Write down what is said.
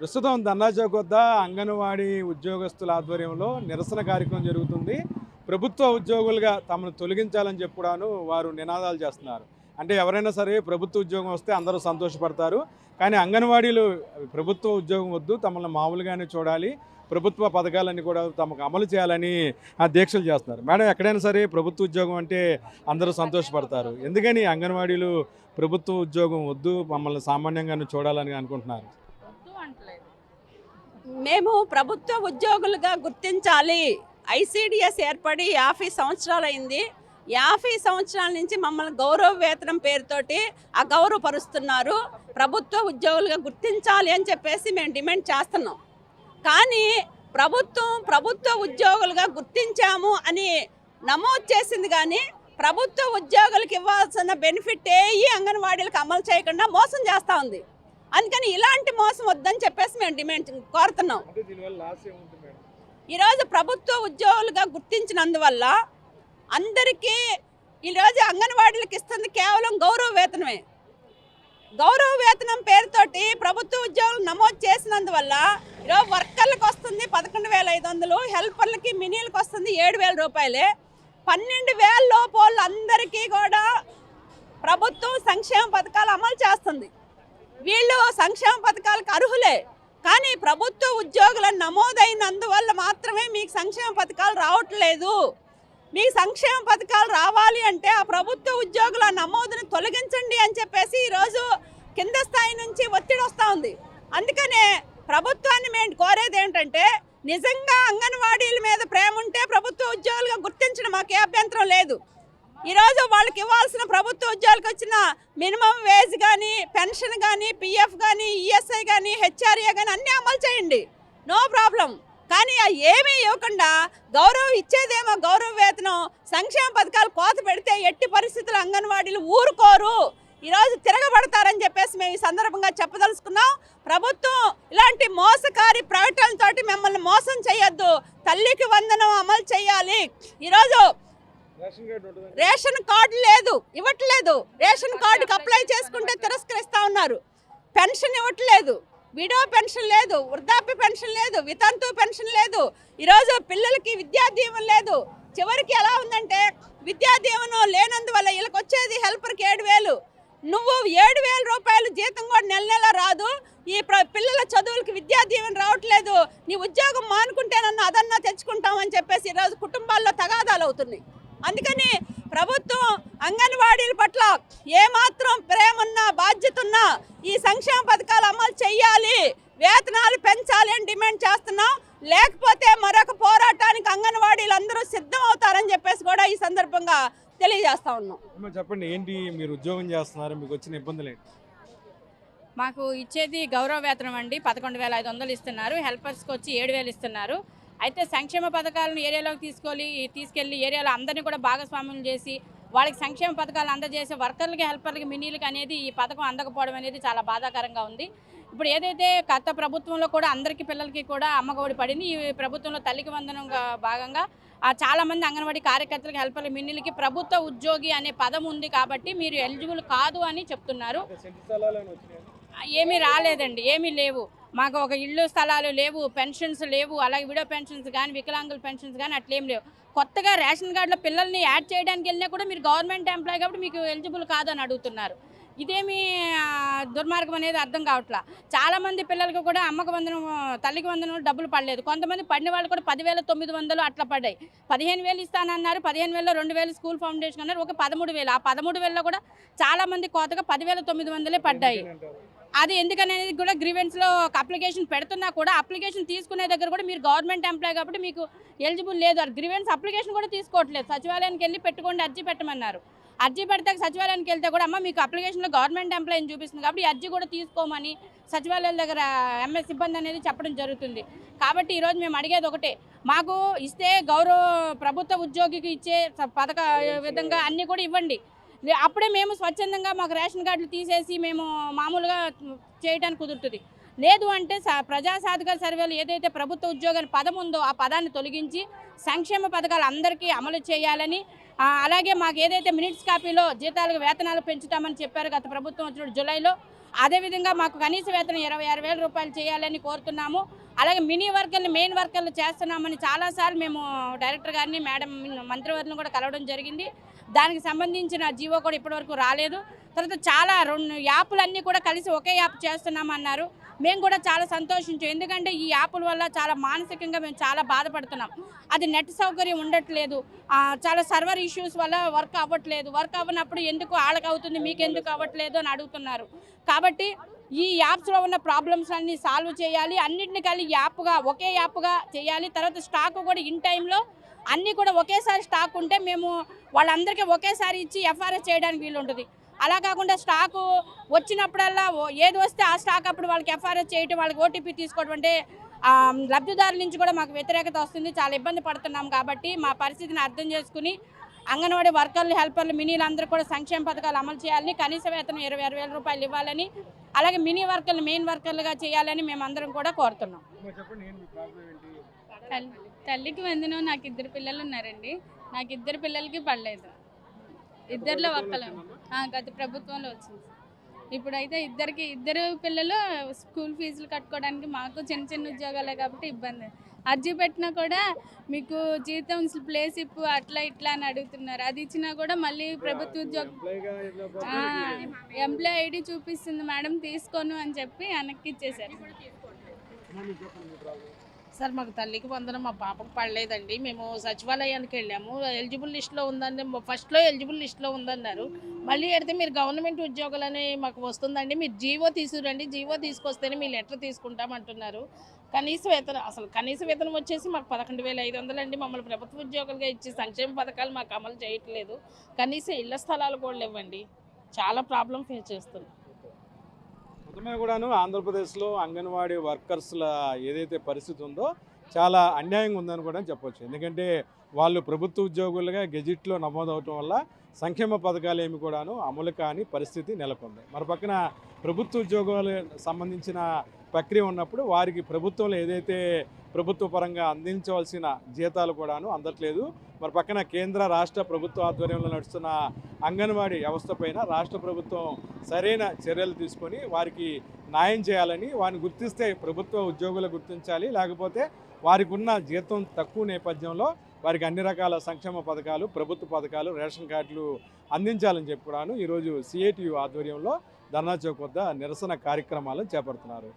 ప్రస్తుతం ధర్నా వద్ద అంగన్వాడీ ఉద్యోగస్తుల ఆధ్వర్యంలో నిరసన కార్యక్రమం జరుగుతుంది. ప్రభుత్వ ఉద్యోగులుగా తమను తొలగించాలని చెప్పుడాను వారు నినాదాలు చేస్తున్నారు. అంటే ఎవరైనా సరే ప్రభుత్వ ఉద్యోగం వస్తే అందరూ సంతోషపడతారు. కానీ అంగన్వాడీలు ప్రభుత్వ ఉద్యోగం వద్దు తమను మామూలుగానే చూడాలి. ప్రభుత్వ పథకాలన్నీ కూడా తమకు అమలు చేయాలని ఆ దీక్షలు చేస్తున్నారు. మేడం ఎక్కడైనా సరే ప్రభుత్వ ఉద్యోగం అంటే అందరూ సంతోషపడతారు. ఎందుకని అంగన్వాడీలు ప్రభుత్వ ఉద్యోగం వద్దు మమ్మల్ని సామాన్యంగానే చూడాలని అనుకుంటున్నారు? మేము ప్రభుత్వ ఉద్యోగులుగా గుర్తించాలి. ఐసీడిఎస్ ఏర్పడి యాభై సంవత్సరాలు అయింది యాభై సంవత్సరాల నుంచి మమ్మల్ని గౌరవ వేతనం పేరుతోటి అగౌరవపరుస్తున్నారు. ప్రభుత్వ ఉద్యోగులుగా గుర్తించాలి అని చెప్పేసి మేము డిమాండ్ చేస్తున్నాం. కానీ ప్రభుత్వం ప్రభుత్వ ఉద్యోగులుగా గుర్తించాము అని నమోదు చేసింది కానీ ప్రభుత్వ ఉద్యోగులకు ఇవ్వాల్సిన బెనిఫిట్ ఏ అంగన్వాడీలకు అమలు చేయకుండా మోసం చేస్తూ ఉంది. అందుకని ఇలాంటి మోసం వద్దని చెప్పేసి మేము డిమాండ్ కోరుతున్నాం. ఈరోజు ప్రభుత్వ ఉద్యోగులుగా గుర్తించినందువల్ల అందరికీ ఈరోజు అంగన్వాడీలకు ఇస్తుంది కేవలం గౌరవ వేతనమే. గౌరవ వేతనం పేరుతోటి ప్రభుత్వ ఉద్యోగులు నమోదు చేసినందువల్ల ఈరోజు వర్కర్లకు వస్తుంది పదకొండు వేల ఐదు వందలు హెల్పర్లకి మినీలకు వస్తుంది ఏడు వేల రూపాయలే. పన్నెండు వేల లోపు వాళ్ళందరికీ కూడా ప్రభుత్వం సంక్షేమ పథకాలు అమలు చేస్తుంది. వీళ్ళు సంక్షేమ పథకాలకు అర్హులే. కానీ ప్రభుత్వ ఉద్యోగులను నమోదైనందువల్ల మాత్రమే మీకు సంక్షేమ పథకాలు రావట్లేదు. మీకు సంక్షేమ పథకాలు రావాలి అంటే ఆ ప్రభుత్వ ఉద్యోగుల నమోదును తొలగించండి అని చెప్పేసి ఈరోజు కింద స్థాయి నుంచి ఒత్తిడి వస్తూ ఉంది. అందుకనే ప్రభుత్వాన్ని మేము కోరేది ఏంటంటే నిజంగా అంగన్వాడీల మీద ప్రేమ ఉంటే ప్రభుత్వ ఉద్యోగులుగా గుర్తించడం మాకే అభ్యంతరం లేదు. ఈరోజు వాళ్ళకి ఇవ్వాల్సిన మినిమం వేజ్ కానీ పెన్షన్ కానీ పిఎఫ్ కానీ ఈఎస్ఐ కానీ హెచ్ఆర్ఏ కానీ అన్నీ అమలు చేయండి. No problem. కానీ ఏమీ ఇవ్వకుండా గౌరవం ఇచ్చేదేమో గౌరవ వేతనం సంక్షేమ పథకాలు కోత పెడితే ఎట్టి పరిస్థితులు అంగన్వాడీలు ఊరుకోరు. ఈరోజు తిరగబడతారని చెప్పేసి మేము ఈ సందర్భంగా చెప్పదలుచుకున్నాం. ప్రభుత్వం ఇలాంటి మోసకారి ప్రకటనలతోటి మిమ్మల్ని మోసం చేయొద్దు. తల్లికి వందనం అమలు చేయాలి. ఈరోజు రేషన్ కార్డు ఉంటుంది? రేషన్ కార్డు లేదు ఇవ్వట్లేదు. రేషన్ కార్డుకి అప్లై చేసుకుంటే తిరస్కరిస్తా ఉన్నారు. పెన్షన్ ఇవ్వట్లేదు. విడో పెన్షన్ లేదు వృద్ధాప్య పెన్షన్ లేదు వితంతు పెన్షన్ లేదు. ఈరోజు పిల్లలకి విద్యా దీవెన లేదు. చివరికి ఎలా ఉందంటే విద్యా దీవెన లేనందువల్ల వీళ్ళకి వచ్చేది హెల్పర్కి ఏడు వేలు. నువ్వు ఏడు వేల రూపాయలు జీతం కూడా నెల నెల రాదు. ఈ ప్ర- పిల్లల చదువులకి విద్యా దీవెన రావట్లేదు. నీ ఉద్యోగం మానుకుంటే నన్ను అదన్నా తెచ్చుకుంటామని చెప్పేసి ఈరోజు కుటుంబాల్లో తగాదాలు అవుతున్నాయి. అందుకని ప్రభుత్వం అంగన్వాడీల పట్ల ఏమాత్రం ప్రేమ ఉన్నా బాధ్యత ఉన్నా ఈ సంక్షేమ పథకాలు అమలు చేయాలి వేతనాలు పెంచాలి అని డిమాండ్ చేస్తున్నాం. లేకపోతే మరొక పోరాటానికి అంగన్వాడీలు అందరూ సిద్ధం అవుతారని చెప్పేసి కూడా ఈ సందర్భంగా తెలియజేస్తా ఉన్నాం. అమ్మ చెప్పండి ఏంటి మీరు ఉద్యోగం చేస్తున్నారు? మీకు వచ్చిన ఇబ్బందులు ఏంటి? మాకు ఇచ్చేది గౌరవ వేతనం అండి. పదకొండు వేల ఐదు వందలు ఇస్తున్నారు. హెల్పర్స్కి వచ్చి ఏడు వేలు ఇస్తున్నారు. అయితే సంక్షేమ పథకాలను ఏరియాలోకి తీసుకొని తీసుకెళ్ళి ఏరియాలో అందరినీ కూడా భాగస్వామ్యం చేసి వాళ్ళకి సంక్షేమ పథకాలు అందజేసే వర్కర్లకి హెల్పర్లకి మినీలకి అనేది ఈ పథకం అందకపోవడం అనేది చాలా బాధాకరంగా ఉంది. ఇప్పుడు ఏదైతే గత ప్రభుత్వంలో కూడా అందరికీ పిల్లలకి కూడా అమ్మఒడి పడింది ఈ ప్రభుత్వంలో తల్లికి వందనంగా భాగంగా ఆ చాలామంది అంగన్వాడీ కార్యకర్తలకి హెల్పర్లకి మిన్నీలకి ప్రభుత్వ ఉద్యోగి అనే పదం ఉంది కాబట్టి మీరు ఎలిజిబుల్ కాదు అని చెప్తున్నారు? ఏమీ రాలేదండి ఏమీ లేవు. మాకు ఒక ఇల్లు స్థలాలు లేవు పెన్షన్స్ లేవు అలాగే విడో పెన్షన్స్ కానీ వికలాంగుల పెన్షన్స్ కానీ అట్లేం లేవు. కొత్తగా రేషన్ కార్డులో పిల్లల్ని యాడ్ చేయడానికి వెళ్ళినా కూడా మీరు గవర్నమెంట్ ఎంప్లాయ్ కాబట్టి మీకు ఎలిజిబుల్ కాదు అని అడుగుతున్నారు. ఇదేమి దుర్మార్గం అనేది అర్థం కావట్లా? చాలామంది పిల్లలకు కూడా అమ్మకు వందనం తల్లికి వందనం డబ్బులు పడలేదు. కొంతమంది పడిన వాళ్ళు కూడా పదివేల తొమ్మిది వందలు అట్లా పడ్డాయి. పదిహేను వేలు ఇస్తానన్నారు పదిహేను వేలలో రెండు వేలు స్కూల్ ఫౌండేషన్ అన్నారు ఒక పదమూడు వేలు. ఆ పదమూడు వేలలో కూడా చాలామంది కోతగా పదివేల తొమ్మిది వందలే పడ్డాయి. అది ఎందుకనేది కూడా గ్రీవెన్స్లో ఒక అప్లికేషన్ పెడుతున్నా కూడా అప్లికేషన్ తీసుకునే దగ్గర కూడా మీరు గవర్నమెంట్ ఎంప్లాయ్ కాబట్టి మీకు ఎలిజిబుల్ లేదు. అది గ్రీవెన్స్ అప్లికేషన్ కూడా తీసుకోవట్లేదు. సచివాలయానికి వెళ్ళి పెట్టుకోండి అర్జీ పెట్టమన్నారు. అర్జీ పెడితే సచివాలయానికి వెళ్తే కూడా అమ్మ మీకు అప్లికేషన్లో గవర్నమెంట్ ఎంప్లాయ్ అని చూపిస్తుంది కాబట్టి ఈ అర్జీ కూడా తీసుకోమని సచివాలయాల దగ్గర ఎంఎస్ సిబ్బంది అనేది చెప్పడం జరుగుతుంది. కాబట్టి ఈరోజు మేము అడిగేది ఒకటే మాకు ఇస్తే గౌరవ ప్రభుత్వ ఉద్యోగికి ఇచ్చే పథక విధంగా అన్నీ కూడా ఇవ్వండి. అప్పుడే మేము స్వచ్ఛందంగా మాకు రేషన్ కార్డులు తీసేసి మేము మామూలుగా చేయడానికి కుదురుతుంది. లేదు అంటే ప్రజా సాధికార సర్వేలు ఏదైతే ప్రభుత్వ ఉద్యోగాల పదం ఉందో ఆ పదాన్ని తొలగించి సంక్షేమ పథకాలు అందరికీ అమలు చేయాలని అలాగే మాకు ఏదైతే మినిట్స్ కాపీలో జీతాలకు వేతనాలు పెంచుతామని చెప్పారు గత ప్రభుత్వం వచ్చిన జూలైలో అదేవిధంగా మాకు కనీస వేతనం ఇరవై ఆరు వేల రూపాయలు చేయాలని కోరుతున్నాము. అలాగే మినీ వర్కర్లు మెయిన్ వర్కర్లు చేస్తున్నామని చాలాసార్లు మేము డైరెక్టర్ గారిని మేడం మంత్రివర్ని కూడా కలవడం జరిగింది. దానికి సంబంధించిన జీవో కూడా ఇప్పటివరకు రాలేదు. తర్వాత చాలా రెండు యాప్లన్నీ కూడా కలిసి ఒకే యాప్ చేస్తున్నామన్నారు. మేము కూడా చాలా సంతోషించాం. ఎందుకంటే ఈ యాప్ల వల్ల చాలా మానసికంగా మేము చాలా బాధపడుతున్నాం. అది నెట్ సౌకర్యం ఉండట్లేదు. చాలా సర్వర్ ఇష్యూస్ వల్ల వర్క్ అవ్వట్లేదు. వర్క్ అవ్వనప్పుడు ఎందుకు వాళ్ళకి అవుతుంది మీకు ఎందుకు అవ్వట్లేదు అని అడుగుతున్నారు. కాబట్టి ఈ యాప్స్లో ఉన్న ప్రాబ్లమ్స్ అన్ని సాల్వ్ చేయాలి. అన్నింటిని కలిగి యాప్గా ఒకే యాప్గా చేయాలి. తర్వాత స్టాక్ కూడా ఇన్ టైంలో అన్నీ కూడా ఒకేసారి స్టాక్ ఉంటే మేము వాళ్ళందరికీ ఒకేసారి ఇచ్చి ఎఫ్ఆర్ఎస్ చేయడానికి వీలుంటుంది అలా కాకుండా స్టాకు వచ్చినప్పుడల్లా ఏది వస్తే ఆ స్టాక్ అప్పుడు వాళ్ళకి ఎఫ్ఆర్ఎస్ చేయటం వాళ్ళకి ఓటీపీ తీసుకోవడం అంటే లబ్ధిదారుల నుంచి కూడా మాకు వ్యతిరేకత వస్తుంది. చాలా ఇబ్బంది పడుతున్నాం కాబట్టి మా పరిస్థితిని అర్థం చేసుకుని అంగన్వాడీ వర్కర్లు హెల్పర్లు మినీలు అందరూ కూడా సంక్షేమ పథకాలు అమలు చేయాలని కనీస వేతనం ఇరవై రూపాయలు ఇవ్వాలని అలాగే మినీ వర్కర్లు మెయిన్ వర్కర్లుగా చేయాలని మేమందరం కూడా కోరుతున్నాం. తల్లికి వందనం నాకు ఇద్దరు పిల్లలు ఉన్నారండి. నాకు ఇద్దరు పిల్లలకి పడలేదు. ఇద్దరిలో ఒక్కలు ఆ, గత ప్రభుత్వంలో వచ్చింది. ఇప్పుడైతే ఇద్దరికి ఇద్దరు పిల్లలు స్కూల్ ఫీజులు కట్టుకోవడానికి మాకు చిన్న చిన్న ఉద్యోగాలే కాబట్టి ఇబ్బంది. అర్జీ పెట్టినా కూడా మీకు జీతం ప్లేస్ ఇప్పు అట్లా ఇట్లా అని అడుగుతున్నారు. అది ఇచ్చినా కూడా మళ్ళీ ప్రభుత్వ ఉద్యోగం ఎంప్లాయ్ ఐడి చూపిస్తుంది మేడం తీసుకోను అని చెప్పి వెనక్కి ఇచ్చేసారు సార్ మాకు తల్లికి వందనం మా పాపకు పడలేదండి. మేము సచివాలయానికి వెళ్ళాము. ఎలిజిబుల్ లిస్ట్లో ఉందని ఫస్ట్లో ఎలిజిబుల్ లిస్ట్లో ఉందన్నారు. మళ్ళీ ఎడితే మీరు గవర్నమెంట్ ఉద్యోగాలని మాకు వస్తుందండి. మీరు జీవో తీసుకురండి. జీవో తీసుకొస్తేనే మీ లెటర్ తీసుకుంటామంటున్నారు కనీస వేతనం అసలు కనీస వేతనం వచ్చేసి మాకు పదకొండు వేల ఐదు వందలు అండి. మమ్మల్ని ప్రభుత్వ ఉద్యోగులుగా ఇచ్చి సంక్షేమ పథకాలు మాకు అమలు చేయట్లేదు. కనీస ఇళ్ళ స్థలాలు కూడా లేవండి. చాలా ప్రాబ్లం ఫేస్ చేస్తున్నాం. మొత్తమే కూడాను ఆంధ్రప్రదేశ్లో అంగన్వాడీ వర్కర్స్ల ఏదైతే పరిస్థితి ఉందో చాలా అన్యాయంగా ఉందని కూడా చెప్పొచ్చు. ఎందుకంటే వాళ్ళు ప్రభుత్వ ఉద్యోగులుగా గెజిట్లో నమోదవటం వల్ల సంక్షేమ పథకాలు ఏమి కూడాను అమలు కాని పరిస్థితి నెలకొంది. మరి పక్కన ప్రభుత్వ ఉద్యోగాలు సంబంధించిన ప్రక్రియ ఉన్నప్పుడు వారికి ప్రభుత్వంలో ఏదైతే ప్రభుత్వ పరంగా అందించవలసిన జీతాలు కూడాను అందట్లేదు. మరి పక్కన కేంద్ర రాష్ట్ర ప్రభుత్వ ఆధ్వర్యంలో నడుస్తున్న అంగన్వాడీ వ్యవస్థ పైన రాష్ట్ర ప్రభుత్వం సరైన చర్యలు తీసుకొని వారికి న్యాయం చేయాలని వారిని గుర్తిస్తే ప్రభుత్వ ఉద్యోగులు గుర్తించాలి. లేకపోతే వారికి ఉన్న జీతం తక్కువ నేపథ్యంలో వారికి అన్ని రకాల సంక్షేమ పథకాలు ప్రభుత్వ పథకాలు రేషన్ కార్డులు అందించాలని చెప్పి కూడాను ఈరోజు సిఐటియు ఆధ్వర్యంలో ధర్నా చౌక్ వద్ద నిరసన కార్యక్రమాలను చేపడుతున్నారు.